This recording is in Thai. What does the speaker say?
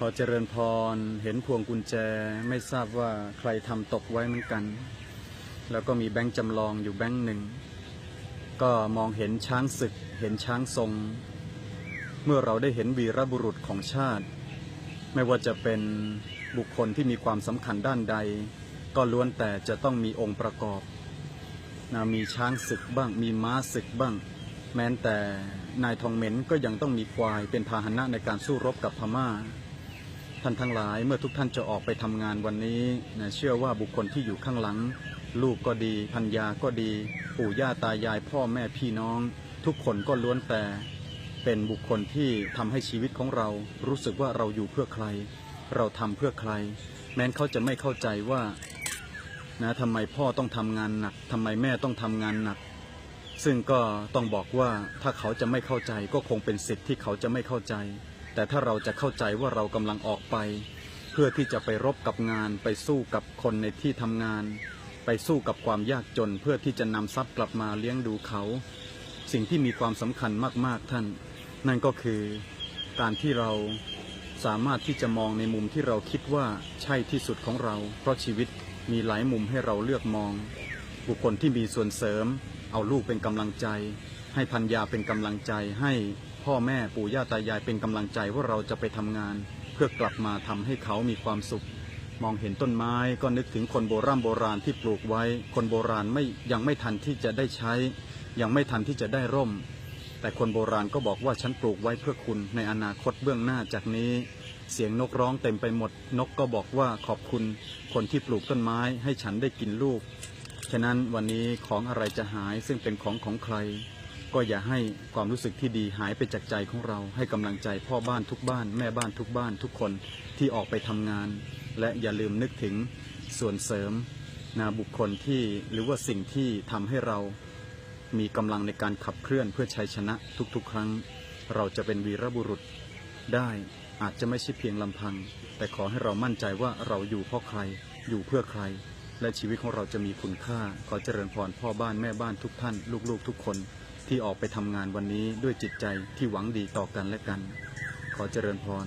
พอเจริญพรเห็นพวงกุญแจไม่ทราบว่าใครทำตกไว้เหมือนกัน แล้วก็มีแบงค์จำลองอยู่แบงค์หนึ่ง ก็มองเห็นช้างศึก เห็นช้างทรง เมื่อเราได้เห็นวีรบุรุษของชาติ ไม่ว่าจะเป็นบุคคลที่มีความสำคัญด้านใด ก็ล้วนแต่จะต้องมีองค์ประกอบนะมีช้างศึกบ้าง มีม้าศึกบ้าง แม้แต่นายทองเหม็นก็ยังต้องมีควายเป็นพาหนะในการสู้รบกับพม่า ท่านทั้งหลาย เมื่อทุกท่านจะออกไปทำงานวันนี้นะเชื่อว่าบุคคลที่อยู่ข้างหลัง ลูกก็ดีพันยาก็ดี ปู่ย่าตายายพ่อแม่พี่น้อง ทุกคนก็ล้วนแต่เป็นบุคคลที่ทำให้ชีวิตของเรารู้สึกว่าเราอยู่เพื่อใคร เราทำเพื่อใคร แม้นเขาจะไม่เข้าใจว่านะทำไมพ่อต้องทำงานหนักทำไมแม่ต้องทำงานหนัก ซึ่งก็ต้องบอกว่าถ้าเขาจะไม่เข้าใจก็คงเป็นสิทธิ์ที่เขาจะไม่เข้าใจ แต่ถ้าเราจะเข้าใจว่าเรากำลังออกไป เพื่อที่จะไปรบกับงาน ไปสู้กับคนในที่ทำงาน ไปสู้กับความยากจน เพื่อที่จะนำทรัพย์กลับมาเลี้ยงดูเขา สิ่งที่มีความสำคัญมากๆท่าน นั่นก็คือการที่เราสามารถที่จะมองในมุมที่เราคิดว่าใช่ที่สุดของเรา เพราะชีวิตมีหลายมุมให้เราเลือกมอง บุคคลที่มีส่วนเสริม เอาลูกเป็นกำลังใจ ให้พันยาเป็นกำลังใจให้ พ่อแม่ปู่ย่าตายายเป็นกำลังใจว่าเราจะไปทำงาน เพื่อกลับมาทำให้เขามีความสุข มองเห็นต้นไม้ก็นึกถึงคนโบราณโบราณที่ปลูกไว้ คนโบราณไม่ยังไม่ทันที่จะได้ใช้ ยังไม่ทันที่จะได้ร่ม แต่คนโบราณก็บอกว่าฉันปลูกไว้เพื่อคุณในอนาคตเบื้องหน้าจากนี้ เสียงนกร้องเต็มไปหมด นกก็บอกว่าขอบคุณ คนที่ปลูกต้นไม้ให้ฉันได้กินลูก ฉะนั้นวันนี้ของอะไรจะหายซึ่งเป็นของของใคร ก็อย่าให้ความรู้สึกที่ดีหายไปจากใจของเรา ให้กำลังใจพ่อบ้านทุกบ้าน แม่บ้านทุกบ้านทุกคนที่ออกไปทำงาน และอย่าลืมนึกถึงส่วนเสริมนะบุคคลที่หรือว่าสิ่งที่ทำให้เรามีกำลังในการขับเคลื่อนเพื่อชัยชนะทุกๆ ครั้ง เราจะเป็นวีรบุรุษได้อาจจะไม่ใช่เพียงลำพัง แต่ขอให้เรามั่นใจว่าเราอยู่เพราะใครอยู่เพื่อใคร และชีวิตของเราจะมีคุณค่าขอเจริญพรพ่อบ้านแม่บ้านทุกท่าน ลูกๆทุกคน ที่ออกไปทำงานวันนี้ด้วยจิตใจที่หวังดีต่อกันและกัน ขอเจริญพร